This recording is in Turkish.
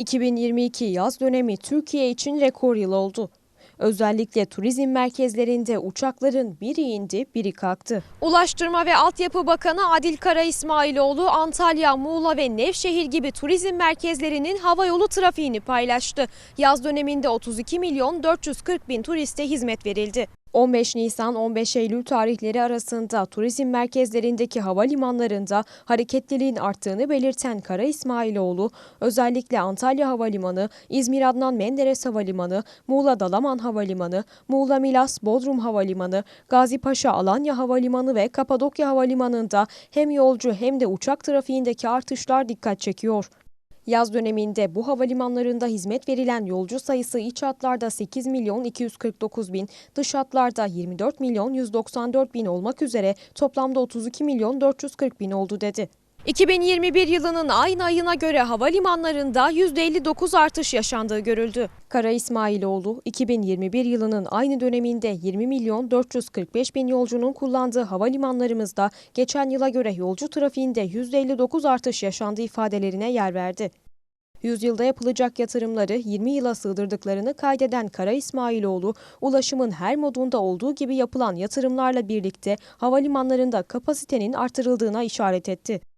2022 yaz dönemi Türkiye için rekor yıl oldu. Özellikle turizm merkezlerinde uçakların biri indi, biri kalktı. Ulaştırma ve Altyapı Bakanı Adil Kara İsmailoğlu Antalya, Muğla ve Nevşehir gibi turizm merkezlerinin havayolu trafiğini paylaştı. Yaz döneminde 32 milyon 440 bin turiste hizmet verildi. 15 Nisan 15 Eylül tarihleri arasında turizm merkezlerindeki havalimanlarında hareketliliğin arttığını belirten Kara İsmailoğlu, özellikle Antalya Havalimanı, İzmir Adnan Menderes Havalimanı, Muğla Dalaman Havalimanı, Muğla Milas Bodrum Havalimanı, Gazi Paşa Alanya Havalimanı ve Kapadokya Havalimanı'nda hem yolcu hem de uçak trafiğindeki artışlar dikkat çekiyor. Yaz döneminde bu havalimanlarında hizmet verilen yolcu sayısı iç hatlarda 8 milyon 249 bin, dış hatlarda 24 milyon 194 bin olmak üzere toplamda 32 milyon 440 bin oldu dedi. 2021 yılının aynı ayına göre havalimanlarında %59 artış yaşandığı görüldü. Kara İsmailoğlu, 2021 yılının aynı döneminde 20 milyon 445 bin yolcunun kullandığı havalimanlarımızda geçen yıla göre yolcu trafiğinde %59 artış yaşandığı ifadelerine yer verdi. Yüzyılda yapılacak yatırımları 20 yıla sığdırdıklarını kaydeden Kara İsmailoğlu, ulaşımın her modunda olduğu gibi yapılan yatırımlarla birlikte havalimanlarında kapasitenin artırıldığına işaret etti.